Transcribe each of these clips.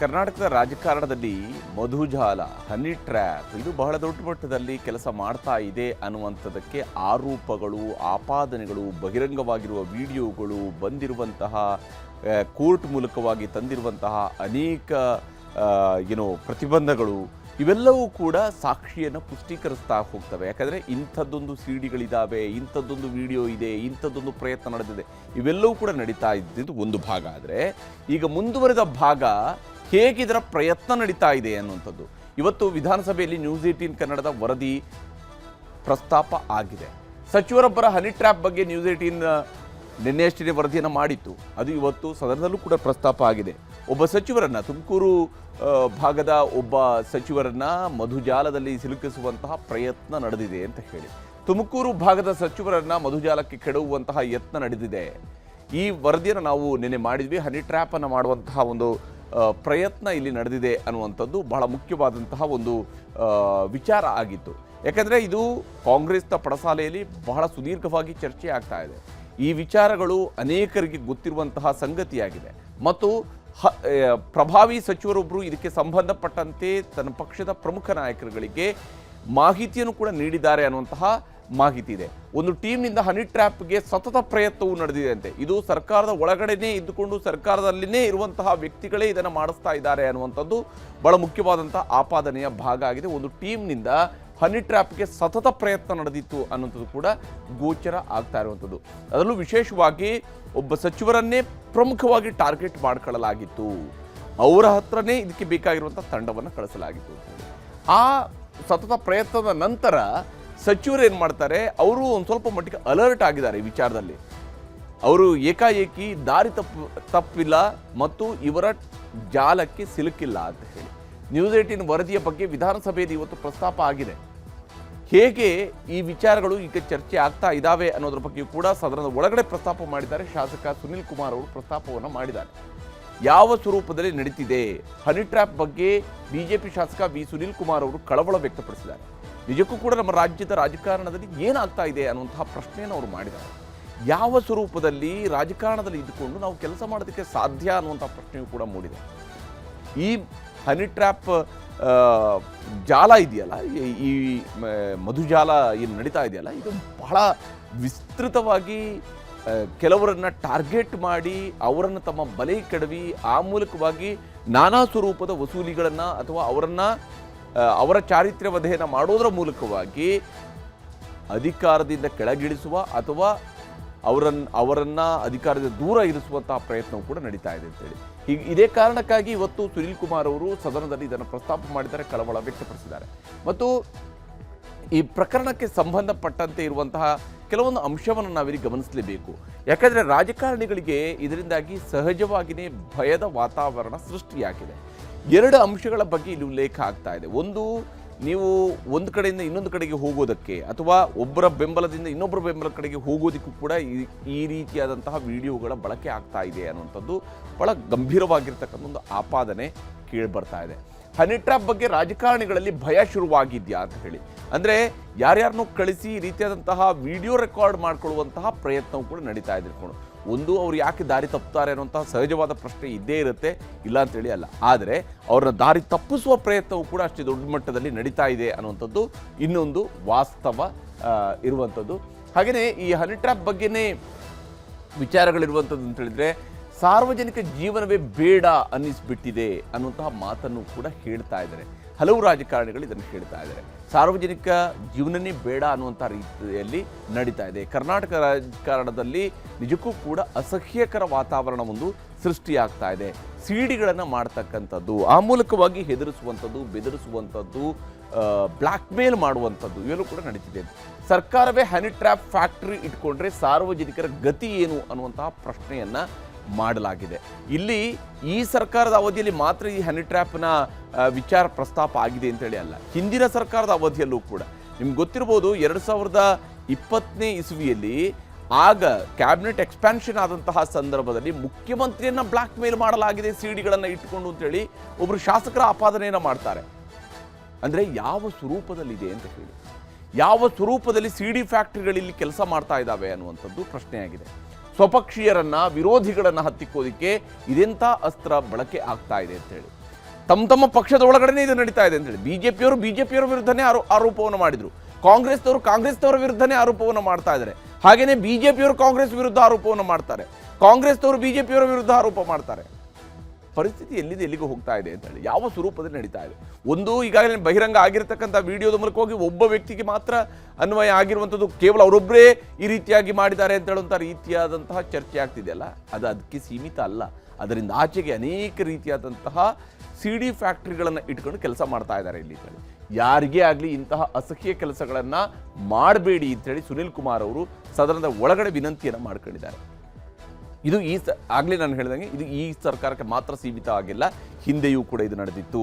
ಕರ್ನಾಟಕದ ರಾಜಕಾರಣದಲ್ಲಿ ಮಧುಜಾಲ honey trap ಇದು ಬಹಳ ದೊಡ್ಡ ಮಟ್ಟದಲ್ಲಿ ಕೆಲಸ ಮಾಡ್ತಾ ಇದೆ ಅನ್ನುವಂಥದ್ದಕ್ಕೆ ಆರೋಪಗಳು, ಆಪಾದನೆಗಳು, ಬಹಿರಂಗವಾಗಿರುವ ವಿಡಿಯೋಗಳು ಬಂದಿರುವಂತಹ ಕೋರ್ಟ್ ಮೂಲಕವಾಗಿ ತಂದಿರುವಂತಹ ಅನೇಕ ಏನು ಪ್ರತಿಬಂಧಗಳು ಇವೆಲ್ಲವೂ ಕೂಡ ಸಾಕ್ಷಿಯನ್ನು ಪುಷ್ಟೀಕರಿಸ್ತಾ ಹೋಗ್ತವೆ. ಯಾಕಂದರೆ ಇಂಥದ್ದೊಂದು ಸಿ ಡಿಗಳಿದ್ದಾವೆ ಇಂಥದ್ದೊಂದು ವಿಡಿಯೋ ಇದೆ, ಇಂಥದ್ದೊಂದು ಪ್ರಯತ್ನ ನಡೆದಿದೆ, ಇವೆಲ್ಲವೂ ಕೂಡ ನಡೀತಾ ಇದ್ದಿದ್ದು ಒಂದು ಭಾಗ. ಆದರೆ ಈಗ ಮುಂದುವರೆದ ಭಾಗ ಹೇಗಿದರ ಪ್ರಯತ್ನ ನಡೀತಾ ಇದೆ ಅನ್ನುವಂಥದ್ದು. ಇವತ್ತು ವಿಧಾನಸಭೆಯಲ್ಲಿ ನ್ಯೂಸ್ ಏಟೀನ್ ಕನ್ನಡದ ವರದಿ ಪ್ರಸ್ತಾಪ ಆಗಿದೆ. ಸಚಿವರೊಬ್ಬರ ಹನಿ ಟ್ರ್ಯಾಪ್ ಬಗ್ಗೆ ನ್ಯೂಸ್ ಏಟೀನ್ ನಿನ್ನೆಯಷ್ಟೇ ವರದಿಯನ್ನು ಮಾಡಿತ್ತು. ಅದು ಇವತ್ತು ಸದನದಲ್ಲೂ ಕೂಡ ಪ್ರಸ್ತಾಪ ಆಗಿದೆ. ಒಬ್ಬ ಸಚಿವರನ್ನು, ತುಮಕೂರು ಭಾಗದ ಒಬ್ಬ ಸಚಿವರನ್ನು ಮಧುಜಾಲದಲ್ಲಿ ಸಿಲುಕಿಸುವಂತಹ ಪ್ರಯತ್ನ ನಡೆದಿದೆ ಅಂತ ಹೇಳಿ. ತುಮಕೂರು ಭಾಗದ ಸಚಿವರನ್ನು ಮಧುಜಾಲಕ್ಕೆ ಕೆಡವುವಂತಹ ಯತ್ನ ನಡೆದಿದೆ. ಈ ವರದಿಯನ್ನು ನಾವು ನಿನ್ನೆ ಮಾಡಿದ್ವಿ. ಹನಿ ಟ್ರ್ಯಾಪನ್ನು ಮಾಡುವಂತಹ ಒಂದು ಪ್ರಯತ್ನ ಇಲ್ಲಿ ನಡೆದಿದೆ ಅನ್ನುವಂಥದ್ದು ಬಹಳ ಮುಖ್ಯವಾದಂತಹ ಒಂದು ವಿಚಾರ ಆಗಿತ್ತು. ಯಾಕಂದರೆ ಇದು ಕಾಂಗ್ರೆಸ್ನ ಪಡಸಾಲೆಯಲ್ಲಿ ಬಹಳ ಸುದೀರ್ಘವಾಗಿ ಚರ್ಚೆ ಆಗ್ತಾ ಇದೆ. ಈ ವಿಚಾರಗಳು ಅನೇಕರಿಗೆ ಗೊತ್ತಿರುವಂತಹ ಸಂಗತಿಯಾಗಿದೆ. ಮತ್ತು ಹ ಪ್ರಭಾವಿ ಸಚಿವರೊಬ್ಬರು ಇದಕ್ಕೆ ಸಂಬಂಧಪಟ್ಟಂತೆ ತನ್ನ ಪಕ್ಷದ ಪ್ರಮುಖ ನಾಯಕರುಗಳಿಗೆ ಮಾಹಿತಿಯನ್ನು ಕೂಡ ನೀಡಿದ್ದಾರೆ ಅನ್ನುವಂತಹ ಮಾಹಿತಿ ಇದೆ. ಒಂದು ಟೀಮ್ನಿಂದ ಹನಿ ಟ್ರ್ಯಾಪ್ಗೆ ಸತತ ಪ್ರಯತ್ನವು ನಡೆದಿದೆ. ಅಂತೆ ಇದು ಸರ್ಕಾರದ ಒಳಗಡೆನೇ ಇದ್ದುಕೊಂಡು ಸರ್ಕಾರದಲ್ಲಿನೇ ಇರುವಂತಹ ವ್ಯಕ್ತಿಗಳೇ ಇದನ್ನು ಮಾಡಿಸ್ತಾ ಇದ್ದಾರೆ ಅನ್ನುವಂಥದ್ದು ಬಹಳ ಮುಖ್ಯವಾದಂಥ ಆಪಾದನೆಯ ಭಾಗ ಆಗಿದೆ. ಒಂದು ಟೀಮ್ನಿಂದ ಹನಿ ಟ್ರ್ಯಾಪ್ಗೆ ಸತತ ಪ್ರಯತ್ನ ನಡೆದಿತ್ತು ಅನ್ನುವಂಥದ್ದು ಕೂಡ ಗೋಚರ ಆಗ್ತಾ ಇರುವಂಥದ್ದು. ಅದರಲ್ಲೂ ವಿಶೇಷವಾಗಿ ಒಬ್ಬ ಸಚಿವರನ್ನೇ ಪ್ರಮುಖವಾಗಿ ಟಾರ್ಗೆಟ್ ಮಾಡ್ಕೊಳ್ಳಲಾಗಿತ್ತು. ಅವರ ಹತ್ರನೇ ಇದಕ್ಕೆ ಬೇಕಾಗಿರುವಂಥ ತಂಡವನ್ನು ಕಳಿಸಲಾಗಿತ್ತು. ಆ ಸತತ ಪ್ರಯತ್ನದ ನಂತರ ಸಚಿವರು ಏನು ಮಾಡ್ತಾರೆ, ಅವರು ಒಂದು ಸ್ವಲ್ಪ ಮಟ್ಟಿಗೆ ಅಲರ್ಟ್ ಆಗಿದ್ದಾರೆ ಈ ವಿಚಾರದಲ್ಲಿ. ಅವರು ಏಕಾಏಕಿ ದಾರಿ ತಪ್ಪು, ತಪ್ಪಿಲ್ಲ ಮತ್ತು ಇವರ ಜಾಲಕ್ಕೆ ಸಿಲುಕಿಲ್ಲ ಅಂತ ಹೇಳಿ. ನ್ಯೂಸ್ ಏಟೀನ್ ವರದಿಯ ಬಗ್ಗೆ ವಿಧಾನಸಭೆಯಲ್ಲಿ ಇವತ್ತು ಪ್ರಸ್ತಾಪ ಆಗಿದೆ. ಹೇಗೆ ಈ ವಿಚಾರಗಳು ಈಗ ಚರ್ಚೆ ಆಗ್ತಾ ಇದ್ದಾವೆ ಅನ್ನೋದ್ರ ಬಗ್ಗೆ ಕೂಡ ಸದನದ ಒಳಗಡೆ ಪ್ರಸ್ತಾಪ ಮಾಡಿದ್ದಾರೆ. ಶಾಸಕ ಸುನಿಲ್ ಕುಮಾರ್ ಅವರು ಪ್ರಸ್ತಾಪವನ್ನು ಮಾಡಿದ್ದಾರೆ. ಯಾವ ಸ್ವರೂಪದಲ್ಲಿ ನಡೀತಿದೆ? ಹನಿ ಟ್ರ್ಯಾಪ್ ಬಗ್ಗೆ ಬಿಜೆಪಿ ಶಾಸಕ ವಿ ಸುನಿಲ್ ಕುಮಾರ್ ಅವರು ಕಳವಳ ವ್ಯಕ್ತಪಡಿಸಿದ್ದಾರೆ. ನಿಜಕ್ಕೂ ಕೂಡ ನಮ್ಮ ರಾಜ್ಯದ ರಾಜಕಾರಣದಲ್ಲಿ ಏನಾಗ್ತಾ ಇದೆ ಅನ್ನುವಂತಹ ಪ್ರಶ್ನೆಯನ್ನು ಅವರು ಮಾಡಿದ್ದಾರೆ. ಯಾವ ಸ್ವರೂಪದಲ್ಲಿ ರಾಜಕಾರಣದಲ್ಲಿ ಇದ್ದುಕೊಂಡು ನಾವು ಕೆಲಸ ಮಾಡೋದಕ್ಕೆ ಸಾಧ್ಯ ಅನ್ನುವಂಥ ಪ್ರಶ್ನೆಯೂ ಕೂಡ ಮೂಡಿದೆ. ಈ ಹನಿ ಟ್ರ್ಯಾಪ್ ಜಾಲ ಇದೆಯಲ್ಲ, ಈ- ಮಧುಜಾಲ ಏನು ನಡೀತಾ ಇದೆಯಲ್ಲ ಇದು ಬಹಳ ವಿಸ್ತೃತವಾಗಿ ಕೆಲವರನ್ನು ಟಾರ್ಗೆಟ್ ಮಾಡಿ, ಅವರನ್ನು ತಮ್ಮ ಬಲೆ ಕೆಡವಿ, ಆ ಮೂಲಕವಾಗಿ ನಾನಾ ಸ್ವರೂಪದ ವಸೂಲಿಗಳನ್ನು ಅಥವಾ ಅವರನ್ನ ಅವರ ಚಾರಿತ್ರ್ಯ ವಧೆಯನ್ನು ಮಾಡೋದರ ಮೂಲಕವಾಗಿ ಅಧಿಕಾರದಿಂದ ಕೆಳಗಿಳಿಸುವ ಅಥವಾ ಅವರನ್ನು ಅವರನ್ನು ಅಧಿಕಾರದಿಂದ ದೂರ ಇರಿಸುವಂತಹ ಪ್ರಯತ್ನವೂ ಕೂಡ ನಡೀತಾ ಇದೆ ಅಂತೇಳಿ. ಹೀಗೆ ಇದೇ ಕಾರಣಕ್ಕಾಗಿ ಇವತ್ತು ಸುನೀಲ್ ಕುಮಾರ್ ಅವರು ಸದನದಲ್ಲಿ ಇದನ್ನು ಪ್ರಸ್ತಾಪ ಮಾಡಿದ್ದಾರೆ, ಕಳವಳ ವ್ಯಕ್ತಪಡಿಸಿದ್ದಾರೆ. ಮತ್ತು ಈ ಪ್ರಕರಣಕ್ಕೆ ಸಂಬಂಧಪಟ್ಟಂತೆ ಇರುವಂತಹ ಕೆಲವೊಂದು ಅಂಶವನ್ನು ನಾವಿಲ್ಲಿ ಗಮನಿಸಲೇಬೇಕು. ಯಾಕಂದರೆ ರಾಜಕಾರಣಿಗಳಿಗೆ ಇದರಿಂದಾಗಿ ಸಹಜವಾಗಿಯೇ ಭಯದ ವಾತಾವರಣ ಸೃಷ್ಟಿಯಾಗಿದೆ. ಎರಡು ಅಂಶಗಳ ಬಗ್ಗೆ ಇಲ್ಲಿ ಉಲ್ಲೇಖ ಆಗ್ತಾ ಇದೆ. ಒಂದು, ನೀವು ಒಂದು ಕಡೆಯಿಂದ ಇನ್ನೊಂದು ಕಡೆಗೆ ಹೋಗೋದಕ್ಕೆ ಅಥವಾ ಒಬ್ಬರ ಬೆಂಬಲದಿಂದ ಇನ್ನೊಬ್ಬರ ಬೆಂಬಲ ಕಡೆಗೆ ಹೋಗೋದಕ್ಕೂ ಕೂಡ ಈ ಈ ರೀತಿಯಾದಂತಹ ವಿಡಿಯೋಗಳ ಬಳಕೆ ಆಗ್ತಾ ಇದೆ ಅನ್ನುವಂಥದ್ದು ಬಹಳ ಗಂಭೀರವಾಗಿರ್ತಕ್ಕಂಥ ಒಂದು ಆಪಾದನೆ ಕೇಳಿ ಬರ್ತಾ ಇದೆ. ಹನಿ ಟ್ರ್ಯಾಪ್ ಬಗ್ಗೆ ರಾಜಕಾರಣಿಗಳಲ್ಲಿ ಭಯ ಶುರುವಾಗಿದ್ಯಾ ಅಂತ ಹೇಳಿ. ಅಂದರೆ ಯಾರ್ಯಾರನ್ನೂ ಕಳಿಸಿ ಈ ರೀತಿಯಾದಂತಹ ವಿಡಿಯೋ ರೆಕಾರ್ಡ್ ಮಾಡಿಕೊಳ್ಳುವಂತಹ ಪ್ರಯತ್ನವೂ ಕೂಡ ನಡೀತಾ ಇದೆ ಇಟ್ಕೊಂಡು ಒಂದು, ಅವ್ರು ಯಾಕೆ ದಾರಿ ತಪ್ಪುತ್ತಾರೆ ಅನ್ನುವಂತಹ ಸಹಜವಾದ ಪ್ರಶ್ನೆ ಇದ್ದೇ ಇರುತ್ತೆ. ಇಲ್ಲ ಅಂತೇಳಿ ಅಲ್ಲ. ಆದರೆ ಅವರ ದಾರಿ ತಪ್ಪಿಸುವ ಪ್ರಯತ್ನವು ಕೂಡ ಅಷ್ಟೇ ದೊಡ್ಡ ಮಟ್ಟದಲ್ಲಿ ನಡೀತಾ ಇದೆ ಅನ್ನುವಂಥದ್ದು ಇನ್ನೊಂದು ವಾಸ್ತವ ಇರುವಂಥದ್ದು. ಹಾಗೆಯೇ ಈ ಹನಿ ಟ್ರ್ಯಾಪ್ ಬಗ್ಗೆನೇ ವಿಚಾರಗಳಿರುವಂಥದ್ದು ಅಂತ ಹೇಳಿದ್ರೆ, ಸಾರ್ವಜನಿಕ ಜೀವನವೇ ಬೇಡ ಅನ್ನಿಸ್ಬಿಟ್ಟಿದೆ ಅನ್ನುವಂತಹ ಮಾತನ್ನು ಕೂಡ ಹೇಳ್ತಾ ಇದ್ದಾರೆ. ಹಲವು ರಾಜಕಾರಣಿಗಳು ಇದನ್ನು ಹೇಳ್ತಾ ಇದ್ದಾರೆ. ಸಾರ್ವಜನಿಕ ಜೀವನನೇ ಬೇಡ ಅನ್ನುವಂಥ ರೀತಿಯಲ್ಲಿ ನಡೀತಾ ಇದೆ. ಕರ್ನಾಟಕ ರಾಜಕಾರಣದಲ್ಲಿ ನಿಜಕ್ಕೂ ಕೂಡ ಅಸಹ್ಯಕರ ವಾತಾವರಣ ಒಂದು ಸೃಷ್ಟಿಯಾಗ್ತಾ ಇದೆ. ಸಿಡಿಗಳನ್ನು ಮಾಡ್ತಕ್ಕಂಥದ್ದು ಆ ಮೂಲಕವಾಗಿ ಹೆದರಿಸುವಂಥದ್ದು, ಬೆದರಿಸುವಂಥದ್ದು ಬ್ಲ್ಯಾಕ್ ಮೇಲ್ ಮಾಡುವಂಥದ್ದು ಇವೆಲ್ಲೂ ಕೂಡ ನಡೀತಿದೆ. ಸರ್ಕಾರವೇ ಹನಿ ಫ್ಯಾಕ್ಟ್ರಿ ಫ್ಯಾಕ್ಟರಿ ಇಟ್ಕೊಂಡ್ರೆ ಸಾರ್ವಜನಿಕರ ಗತಿ ಏನು ಅನ್ನುವಂತಹ ಪ್ರಶ್ನೆಯನ್ನ ಮಾಡಲಾಗಿದೆ. ಇಲ್ಲಿ ಈ ಸರ್ಕಾರದ ಅವಧಿಯಲ್ಲಿ ಮಾತ್ರ ಈ ಹನಿ ಟ್ರ್ಯಾಪ್ನ ವಿಚಾರ ಪ್ರಸ್ತಾಪ ಆಗಿದೆ ಅಂತೇಳಿ ಅಲ್ಲ. ಹಿಂದಿನ ಸರ್ಕಾರದ ಅವಧಿಯಲ್ಲೂ ಕೂಡ. ನಿಮ್ಗೆ ಗೊತ್ತಿರ್ಬೋದು ಎರಡು ಸಾವಿರದ ಇಪ್ಪತ್ತನೇ ಇಸುವಿಯಲ್ಲಿ ಆಗ ಕ್ಯಾಬಿನೆಟ್ ಎಕ್ಸ್ಪ್ಯಾನ್ಷನ್ ಆದಂತಹ ಸಂದರ್ಭದಲ್ಲಿ ಮುಖ್ಯಮಂತ್ರಿಯನ್ನು ಬ್ಲ್ಯಾಕ್ ಮೇಲ್ ಮಾಡಲಾಗಿದೆ, ಸಿಡಿಗಳನ್ನು ಇಟ್ಟುಕೊಂಡು ಅಂತೇಳಿ ಒಬ್ಬರು ಶಾಸಕರ ಆಪಾದನೆಯನ್ನು ಮಾಡ್ತಾರೆ. ಅಂದರೆ ಯಾವ ಸ್ವರೂಪದಲ್ಲಿದೆ ಅಂತ ಹೇಳಿ. ಯಾವ ಸ್ವರೂಪದಲ್ಲಿ ಸಿ ಡಿ ಫ್ಯಾಕ್ಟ್ರಿಗಳಲ್ಲಿ ಕೆಲಸ ಮಾಡ್ತಾ ಇದ್ದಾವೆ ಅನ್ನುವಂಥದ್ದು ಪ್ರಶ್ನೆಯಾಗಿದೆ. ಸ್ವಪಕ್ಷೀಯರನ್ನ, ವಿರೋಧಿಗಳನ್ನ ಹತ್ತಿಕ್ಕೋದಿಕ್ಕೆ ಇದೆಂಥ ಅಸ್ತ್ರ ಬಳಕೆ ಆಗ್ತಾ ಇದೆ ಅಂತೇಳಿ ತಮ್ಮ ತಮ್ಮ ಪಕ್ಷದ ಒಳಗಡೆನೇ ಇದು ನಡೀತಾ ಇದೆ ಅಂತೇಳಿ ಬಿಜೆಪಿಯವರು ಬಿಜೆಪಿಯವರ ವಿರುದ್ಧನೇ ಆರೋ, ಆರೋಪವನ್ನು ಮಾಡಿದರು. ಕಾಂಗ್ರೆಸ್ನವರು ಕಾಂಗ್ರೆಸ್ನವರ ವಿರುದ್ಧನೇ ಆರೋಪವನ್ನು ಮಾಡ್ತಾ ಇದ್ದಾರೆ ಹಾಗೇನೇ ಪಿಯವರು ಕಾಂಗ್ರೆಸ್ ವಿರುದ್ಧ ಆರೋಪವನ್ನು ಮಾಡ್ತಾರೆ. ಕಾಂಗ್ರೆಸ್ನವರು ಬಿಜೆಪಿಯವರ ವಿರುದ್ಧ ಆರೋಪ ಮಾಡ್ತಾರೆ. ಪರಿಸ್ಥಿತಿ ಎಲ್ಲಿದೆ, ಎಲ್ಲಿಗೂ ಹೋಗ್ತಾ ಇದೆ ಅಂತ ಹೇಳಿ, ಯಾವ ಸ್ವರೂಪದಲ್ಲಿ ನಡೀತಾ ಇದೆ. ಒಂದು ಈಗಾಗಲೇ ಬಹಿರಂಗ ಆಗಿರತಕ್ಕಂಥ ವಿಡಿಯೋದ ಮೂಲಕ ಹೋಗಿ ಒಬ್ಬ ವ್ಯಕ್ತಿಗೆ ಮಾತ್ರ ಅನ್ವಯ ಆಗಿರುವಂಥದ್ದು ಕೇವಲ ಅವರೊಬ್ಬರೇ ಈ ರೀತಿಯಾಗಿ ಮಾಡಿದ್ದಾರೆ ಅಂತ ಹೇಳುವಂಥ ರೀತಿಯಾದಂತಹ ಚರ್ಚೆ ಆಗ್ತಿದೆಯಲ್ಲ ಅದು ಅದಕ್ಕೆ ಸೀಮಿತ ಅಲ್ಲ. ಅದರಿಂದ ಆಚೆಗೆ ಅನೇಕ ರೀತಿಯಾದಂತಹ ಸಿ ಡಿ ಫ್ಯಾಕ್ಟ್ರಿಗಳನ್ನು ಇಟ್ಕೊಂಡು ಕೆಲಸ ಮಾಡ್ತಾ ಇದ್ದಾರೆ ಇಲ್ಲಿ ಅಂತೇಳಿ. ಯಾರಿಗೇ ಆಗಲಿ ಇಂತಹ ಅಸಹ್ಯ ಕೆಲಸಗಳನ್ನು ಮಾಡಬೇಡಿ ಅಂತೇಳಿ ಸುನಿಲ್ ಕುಮಾರ್ ಅವರು ಸದನದ ಒಳಗಡೆ ವಿನಂತಿಯನ್ನು ಮಾಡ್ಕೊಂಡಿದ್ದಾರೆ. ಇದು ಈ ಆಗಲೇ ನಾನು ಹೇಳ್ದಂಗೆ ಇದು ಈ ಸರ್ಕಾರಕ್ಕೆ ಮಾತ್ರ ಸೀಮಿತ ಆಗಿಲ್ಲ, ಹಿಂದೆಯೂ ಕೂಡ ಇದು ನಡೆದಿತ್ತು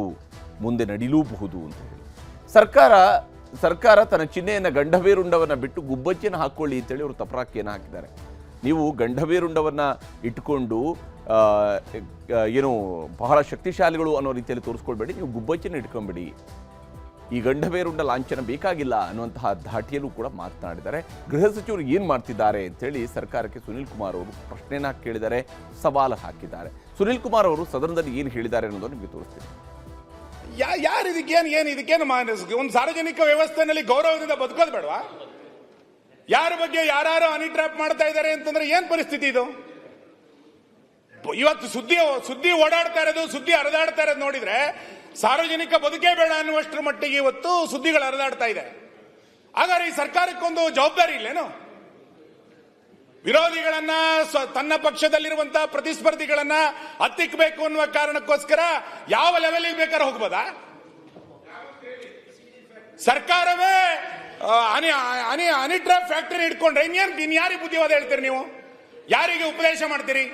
ಮುಂದೆ ನಡೀಲೂಬಹುದು ಅಂತ ಹೇಳಿ. ಸರ್ಕಾರ ಸರ್ಕಾರ ತನ್ನ ಚಿಹ್ನೆಯನ್ನು ಗಂಡಬೇರುಂಡವನ್ನು ಬಿಟ್ಟು ಗುಬ್ಬಚ್ಚಿಯನ್ನು ಹಾಕ್ಕೊಳ್ಳಿ ಅಂತೇಳಿ ಅವರು ತಪರಾಕಿಯನ್ನು ಹಾಕಿದ್ದಾರೆ. ನೀವು ಗಂಡಬೇರುಂಡವನ್ನು ಇಟ್ಕೊಂಡು ಏನು ಬಹಳ ಶಕ್ತಿಶಾಲಿಗಳು ಅನ್ನೋ ರೀತಿಯಲ್ಲಿ ತೋರಿಸ್ಕೊಳ್ಬೇಡಿ, ನೀವು ಗುಬ್ಬಚ್ಚಿನ ಇಟ್ಕೊಂಬೇಡಿ. ಈ ಗಂಡಬೇರುಂಡ ಲಾಂಛನ ಬೇಕಾಗಿಲ್ಲ ಅನ್ನುವಂತಹ ಧಾಟಿಯಲ್ಲೂ ಕೂಡ ಮಾತನಾಡಿದ್ದಾರೆ. ಗೃಹ ಸಚಿವರು ಏನು ಮಾಡ್ತಿದ್ದಾರೆ ಅಂತೇಳಿ ಸರ್ಕಾರಕ್ಕೆ ಸುನೀಲ್ ಕುಮಾರ್ ಅವರು ಪ್ರಶ್ನೆನ ಕೇಳಿದ್ದಾರೆ ಸವಾಲು ಹಾಕಿದ್ದಾರೆ. ಸುನೀಲ್ ಕುಮಾರ್ ಅವರು ಸದನದಲ್ಲಿ ಏನು ಹೇಳಿದ್ದಾರೆ ಅನ್ನೋದು ನಿಮಗೆ ತೋರಿಸ್ತೀನಿ. ಯಾರು ಇದಕ್ಕೇನು ಏನು ಇದಕ್ಕೇನು ಒಂದು ಸಾರ್ವಜನಿಕ ವ್ಯವಸ್ಥೆನಲ್ಲಿ ಗೌರವದಿಂದ ಬದುಕೋದು ಬೇಡವಾ? ಯಾರ ಬಗ್ಗೆ ಯಾರು ಹನಿ ಟ್ರ್ಯಾಪ್ ಮಾಡ್ತಾ ಇದ್ದಾರೆ ಅಂತಂದ್ರೆ ಏನ್ ಪರಿಸ್ಥಿತಿ ಇದು? ಇವತ್ತು ಸುದ್ದಿ ಸುದ್ದಿ ಓಡಾಡ್ತಾ ಇರೋದು, ಸುದ್ದಿ ಹರಿದಾಡ್ತಾ ಇರೋದು ನೋಡಿದ್ರೆ ಸಾರ್ವಜನಿಕ ಬದುಕೇ ಬೇಡ ಅನ್ನುವಷ್ಟರ ಮಟ್ಟಿಗೆ ಇವತ್ತು ಸುದ್ದಿಗಳು ಹರಿದಾಡ್ತಾ ಇದೆ. ಹಾಗಾದ್ರೆ ಈ ಸರ್ಕಾರಕ್ಕೊಂದು ಜವಾಬ್ದಾರಿ ಇಲ್ಲೇನು? ವಿರೋಧಿಗಳನ್ನ ತನ್ನ ಪಕ್ಷದಲ್ಲಿರುವಂತಹ ಪ್ರತಿಸ್ಪರ್ಧಿಗಳನ್ನ ಹತ್ತಿಕ್ಬೇಕು ಅನ್ನುವ ಕಾರಣಕ್ಕೋಸ್ಕರ ಯಾವ ಲೆವೆಲ್ಗೆ ಬೇಕಾದ್ರೆ ಹೋಗ್ಬೋದಾ? ಸರ್ಕಾರವೇ ಅನಿ ಅನಿ ಅನಿಟ್ರಾ ಫ್ಯಾಕ್ಟರಿ ಇಟ್ಕೊಂಡ್ರೆ ಇನ್ಯಾರು, ಇನ್ಯಾರಿಗೆ ಬುದ್ಧಿವಾದ ಹೇಳ್ತೀರಿ ನೀವು? ಯಾರಿಗೆ ಉಪದೇಶ ಮಾಡ್ತೀರಿ?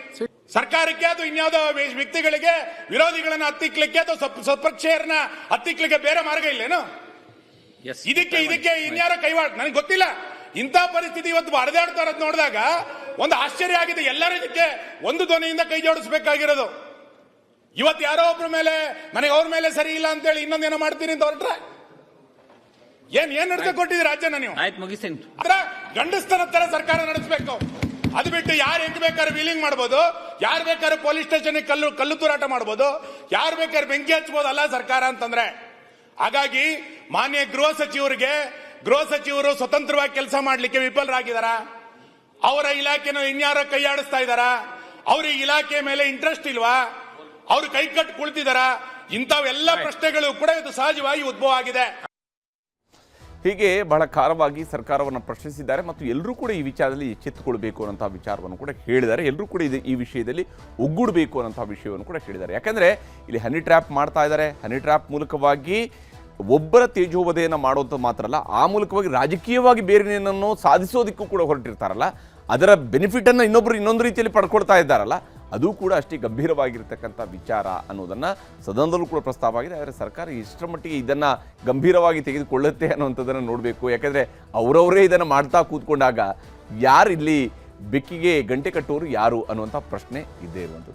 ಸರ್ಕಾರಕ್ಕೆ ಅದು ಇನ್ಯಾವುದೋ ವ್ಯ- ವ್ಯಕ್ತಿಗಳಿಗೆ ವಿರೋಧಿಗಳನ್ನ ಹತ್ತಿಕ್ಲಿಕ್ಕೆ ಅಥವಾ ಸಪ್- ಸ್ವಪಕ್ಷೀಯರನ್ನ ಹತ್ತಿಕ್ಲಿಕ್ಕೆ ಬೇರೆ ಮಾರ್ಗ ಇಲ್ಲೇನು. ಇದಕ್ಕೆ ಇದಕ್ಕೆ ಇನ್ಯಾರ ಕೈವಾಡ ನನಗೆ ಗೊತ್ತಿಲ್ಲ. ಇಂಥ ಪರಿಸ್ಥಿತಿ ಇವತ್ತು ಹರಿದಾಡ್ತಾ ಇರೋದು ನೋಡಿದಾಗ ಒಂದು ಆಶ್ಚರ್ಯ ಆಗಿದೆ. ಎಲ್ಲರೂ ಇದಕ್ಕೆ ಒಂದು ಧ್ವನಿಯಿಂದ ಕೈ ಜೋಡಿಸಬೇಕಾಗಿರೋದು. ಇವತ್ತು ಯಾರೋ ಒಬ್ಬರ ಮೇಲೆ ನನಗೆ ಅವ್ರ ಮೇಲೆ ಸರಿ ಇಲ್ಲ ಅಂತೇಳಿ ಇನ್ನೊಂದೇನೋ ಮಾಡ್ತೀನಿ ಅಂತ ಹೊರಟ್ರೆ? ಏನ್ ಏನ್ ನಡೆದ ಕೊಟ್ಟಿದ್ದೀರಿ ರಾಜ್ಯನ ನೀವು? ಆಯ್ತು ಮುಗಿಸ್ತೀನಿ ಗಂಡಸ್ತನ ತರ ಸರ್ಕಾರ ನಡೆಸಬೇಕು. ಅದು ಬಿಟ್ಟು ಯಾರು ಹೆಂಗ್ ಬೇಕಾದ್ರೆ ವೀಲಿಂಗ್ ಮಾಡ್ಬೋದು. ಯಾರು ಬೇಕಾದ್ರೆ ಪೊಲೀಸ್ ಸ್ಟೇಷನ್ ಕಲ್ಲು ಕಲ್ಲು ತೂರಾಟ ಮಾಡ್ಬೋದು. ಯಾರು ಬೇಕಾದ್ರೆ ಬೆಂಕಿ ಹಚ್ಬೋದು ಅಲ್ಲ ಸರ್ಕಾರ ಅಂತಂದ್ರೆ. ಹಾಗಾಗಿ ಮಾನ್ಯ ಗೃಹ ಸಚಿವರಿಗೆ ಗೃಹ ಸಚಿವರು ಸ್ವತಂತ್ರವಾಗಿ ಕೆಲಸ ಮಾಡಲಿಕ್ಕೆ ವಿಫಲರಾಗಿದಾರ? ಅವರ ಇಲಾಖೆನ ಇನ್ಯಾರೋ ಕೈಯಾಡಿಸ್ತಾ ಇದಾರ? ಅವ್ರಿಗೆ ಇಲಾಖೆ ಮೇಲೆ ಇಂಟ್ರೆಸ್ಟ್ ಇಲ್ವಾ? ಅವ್ರು ಕೈ ಕಟ್ಟು ಕುಳಿತಿದಾರ? ಇಂಥವೆಲ್ಲ ಪ್ರಶ್ನೆಗಳು ಕೂಡ ಇದು ಸಹಜವಾಗಿ ಉದ್ಭವ ಆಗಿದೆ. ಹೀಗೆ ಬಹಳ ಖಾರವಾಗಿ ಸರ್ಕಾರವನ್ನು ಪ್ರಶ್ನಿಸಿದ್ದಾರೆ ಮತ್ತು ಎಲ್ಲರೂ ಕೂಡ ಈ ವಿಚಾರದಲ್ಲಿ ಎಚ್ಚೆತ್ತುಕೊಳ್ಬೇಕು ಅನ್ನೋಂಥ ವಿಚಾರವನ್ನು ಕೂಡ ಹೇಳಿದ್ದಾರೆ. ಎಲ್ಲರೂ ಕೂಡ ಇದು ಈ ವಿಷಯದಲ್ಲಿ ಒಗ್ಗೂಡಬೇಕು ಅನ್ನೋಂಥ ವಿಷಯವನ್ನು ಕೂಡ ಹೇಳಿದ್ದಾರೆ. ಯಾಕಂದ್ರೆ ಇಲ್ಲಿ ಹನಿ ಟ್ರ್ಯಾಪ್ ಮಾಡ್ತಾ ಇದ್ದಾರೆ. ಹನಿ ಟ್ರ್ಯಾಪ್ ಮೂಲಕವಾಗಿ ಒಬ್ಬರ ತೇಜೋವಧೆಯನ್ನು ಮಾಡೋದು ಮಾತ್ರ ಅಲ್ಲ, ಆ ಮೂಲಕವಾಗಿ ರಾಜಕೀಯವಾಗಿ ಬೇರೆನೇನನ್ನು ಸಾಧಿಸೋದಕ್ಕೂ ಕೂಡ ಹೊರಟಿರ್ತಾರಲ್ಲ, ಅದರ ಬೆನಿಫಿಟನ್ನು ಇನ್ನೊಬ್ಬರು ಇನ್ನೊಂದು ರೀತಿಯಲ್ಲಿ ಪಡ್ಕೊಳ್ತಾ ಇದ್ದಾರಲ್ಲ ಅದು ಕೂಡ ಅಷ್ಟೇ ಗಂಭೀರವಾಗಿರ್ತಕ್ಕಂಥ ವಿಚಾರ ಅನ್ನೋದನ್ನು ಸದನದಲ್ಲೂ ಕೂಡ ಪ್ರಸ್ತಾಪ ಆಗಿದೆ. ಆದರೆ ಸರ್ಕಾರ ಇಷ್ಟರ ಮಟ್ಟಿಗೆ ಇದನ್ನು ಗಂಭೀರವಾಗಿ ತೆಗೆದುಕೊಳ್ಳುತ್ತೆ ಅನ್ನುವಂಥದ್ದನ್ನು ನೋಡಬೇಕು. ಯಾಕಂದರೆ ಅವರವರೇ ಇದನ್ನು ಮಾಡ್ತಾ ಕೂತ್ಕೊಂಡಾಗ ಯಾರು ಇಲ್ಲಿ ಬೆಕ್ಕಿಗೆ ಗಂಟೆ ಕಟ್ಟೋರು ಯಾರು ಅನ್ನುವಂಥ ಪ್ರಶ್ನೆ ಇದ್ದೇ ಇರುವಂಥದ್ದು.